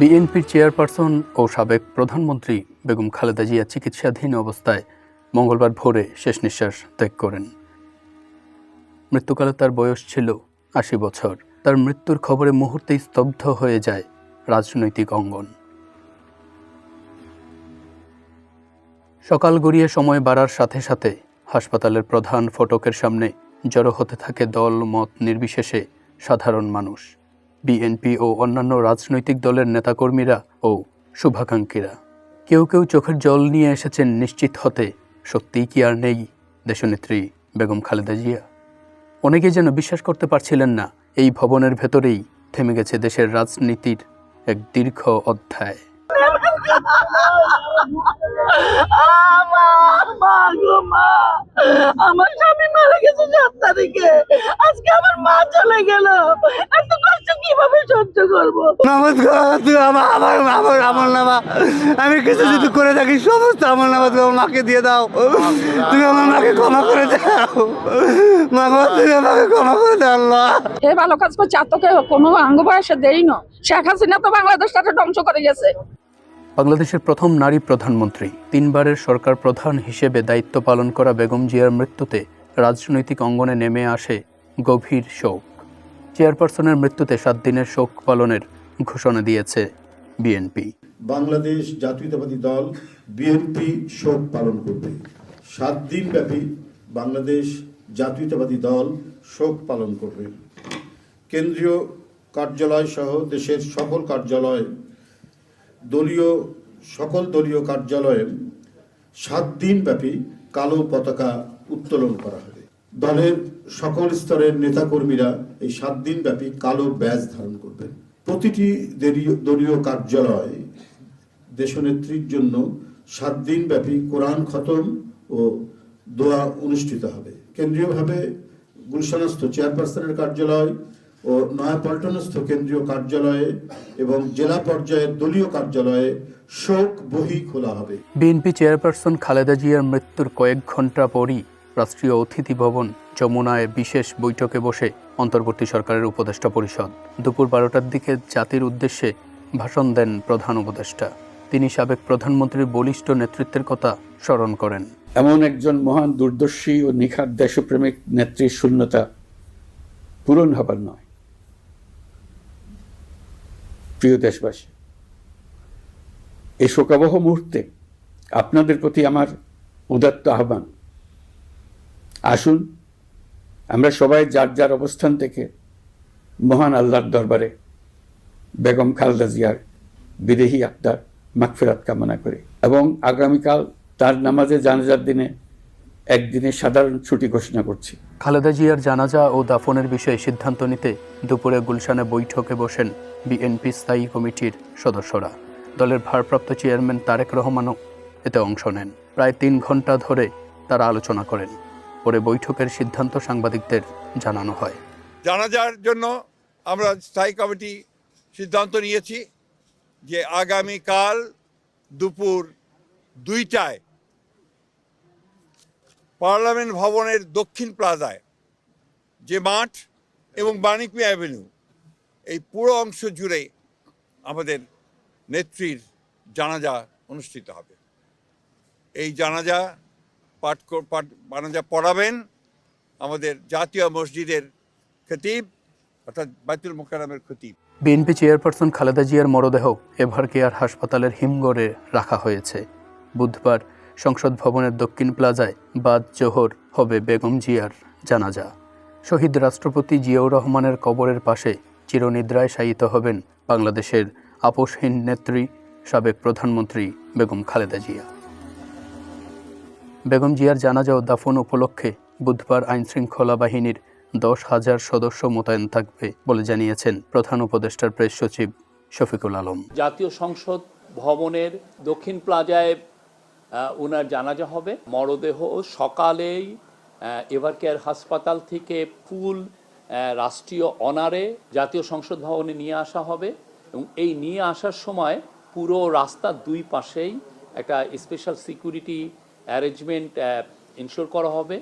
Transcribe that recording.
বিএনপির চেয়ারপারসন ও সাবেক প্রধানমন্ত্রী বেগম খালেদা জিয়া চিকিৎসাধীন অবস্থায় মঙ্গলবার ভোরে শেষ নিঃশ্বাস ত্যাগ করেন। মৃত্যুকালে তার বয়স ছিল আশি বছর। তার মৃত্যুর খবরে মুহূর্তেই স্তব্ধ হয়ে যায় রাজনৈতিক অঙ্গন। সকাল গড়িয়ে সময় বাড়ার সাথে সাথে হাসপাতালের প্রধান ফটকের সামনে জড়ো হতে থাকে দল, মত নির্বিশেষে সাধারণ মানুষ। বিএনপি ও অন্যান্য রাজনৈতিক দলের নেতাকর্মীরা ও শুভাকাঙ্ক্ষীরা। কেউ কেউ চোখের জল নিয়ে এসেছেন নিশ্চিত হতে। সত্যিই কি আর নেই, দেশনেত্রী বেগম খালেদা জিয়া? অনেকে যেন বিশ্বাস করতে পারছিলেন না, এই ভবনের ভেতরেই থেমে গেছে দেশের রাজনীতির এক দীর্ঘ অধ্যায়। আমি কিছু যদি করে থাকি সমস্ত আমার নামা তুমি আমার মাকে দিয়ে দাও তুমি আমার মাকে ক্ষমা করে দাও মা তুমি আমাকে ক্ষমা করে দাও আল্লাহ এ ভালো কাজ করছে, আর তোকে কোনো আঙ্গ বয়সে দেই না। শেখ হাসিনা তো বাংলাদেশটাকে ধ্বংস করে গেছে। বাংলাদেশের প্রথম নারী প্রধানমন্ত্রী। তিনবারের সরকার প্রধান হিসেবে দায়িত্ব পালন করা বেগম জিয়ার মৃত্যুতে রাজনৈতিক অঙ্গনে নেমে আসে গভীর শোক। চেয়ারপারসনের মৃত্যুতে সাত দিনের শোক পালনের ঘোষণা দিয়েছে বিএনপি। বাংলাদেশ জাতীয়তাবাদী দল বিএনপি শোক পালন করবে। সাত দিন ব্যাপী বাংলাদেশ জাতীয়তাবাদী দল শোক পালন করবে। কেন্দ্রীয় কার্যালয় সহ দেশের সকল কার্যালয় দলীয়, সকল দলীয় কার্যালয়ে সাত দিন ব্যাপী কালো পতাকা উত্তোলন করা হবে। দলের সকল স্তরের নেতাকর্মীরা এই সাত দিন ব্যাপী কালো ব্যাজ ধারণ করবেন। প্রতিটি দলীয়- কার্যালয় দেশনেত্রীর জন্য সাত দিন ব্যাপী কোরআন খতম ও দোয়া অনুষ্ঠিত হবে। কেন্দ্রীয়ভাবে গুলশানস্থ চেয়ারপারসনের কার্যালয় ও নয়াপল্টনস্থ কেন্দ্রীয় কার্যালয়ে এবং জেলা পর্যায়ের দলীয় কার্যালয়ে শোক বহি খোলা হবে। বিএনপি চেয়ারপারসন খালেদা জিয়ার মৃত্যুর কয়েক ঘণ্টা পরই রাষ্ট্রীয় অতিথি ভবন যমুনায় বিশেষ বৈঠকে বসে অন্তর্বর্তী সরকারের উপদেষ্টা পরিষদ। দুপুর বারোটার দিকে জাতির উদ্দেশ্যে ভাষণ দেন প্রধান উপদেষ্টা। তিনি সাবেক প্রধানমন্ত্রীর বলিষ্ঠ নেতৃত্বের কথা স্মরণ করেন। এমন একজন মহান দূরদর্শী ও নিখাত দেশপ্রেমিক নেত্রীর শূন্যতা পূরণ হবার নয়। প্রিয় দেশবাসী, এই শোকাবহ মুহূর্তে আপনাদের প্রতি আমার উদাত্ত আহ্বান। আসুন, আমরা সবাই যার যার অবস্থান থেকে মহান আল্লাহর দরবারে বেগম খালদা জিয়ার বিদেহী আত্মার মাগফিরাত কামনা করি এবং আগামীকাল তার নামাজে জানাজার দিনে একদিনে সাধারণ ছুটি ঘোষণা করছি। খালেদা জিয়ার জানাজা ও দাফনের বিষয়ে সিদ্ধান্ত নিতে দুপুরে গুলশানে বৈঠকে বসেন বিএনপি স্থায়ী কমিটির সদস্যরা। দলের ভারপ্রাপ্ত চেয়ারম্যান তারেক রহমানও এতে অংশ নেন। প্রায় তিন ঘণ্টা ধরে তারা আলোচনা করেন। পরে বৈঠকের সিদ্ধান্ত সাংবাদিকদের জানানো হয়। জানাজার জন্য আমরা স্থায়ী কমিটি সিদ্ধান্ত নিয়েছি যে আগামীকাল দুপুর দুইটায় পার্লামেন্ট ভবনের দক্ষিণ প্লাজায় যে মাঠ এবং বাণিকমি অ্যাভিনিউ, এই পুরো অংশ জুড়ে আমাদের নেত্রীর জানাজা অনুষ্ঠিত হবে। এই জানাজা পাঠ পাঠ, জানাজা পড়াবেন আমাদের জাতীয় মসজিদের খতিব, অর্থাৎ বাইতুল মোকারমের খতিব। বিএনপি চেয়ারপারসন খালেদা জিয়ার মরদেহ এভার কেয়ার হাসপাতালের হিমগড়ে রাখা হয়েছে। বুধবার সংসদ ভবনের দক্ষিণ প্লাজায় বাদ জোহর হবে বেগম জিয়ার জানাজা। শহীদ রাষ্ট্রপতি জিয়াউর রহমানের কবরের পাশে চিরনিদ্রায় শায়িত হবেন বাংলাদেশের আপোষহীন নেত্রী, সাবেক প্রধানমন্ত্রী বেগম খালেদা জিয়া। বেগম জিয়ার জানাজা ও দাফন উপলক্ষে বুধবার আইনশৃঙ্খলা বাহিনীর দশ হাজার সদস্য মোতায়েন থাকবে বলে জানিয়েছেন প্রধান উপদেষ্টার প্রেস সচিব শফিকুল আলম। জাতীয় সংসদ ভবনের দক্ষিণ প্লাজায় ওনার জানাজা হবে। মরদেহ সকালেই এভার কেয়ার হাসপাতাল থেকে ফুল রাষ্ট্রীয় অনারে জাতীয় সংসদ ভবনে নিয়ে আসা হবে এবং এই নিয়ে আসার সময় পুরো রাস্তার দুই পাশেই একটা স্পেশাল সিকিউরিটি অ্যারেঞ্জমেন্ট ইনশোর করা হবে।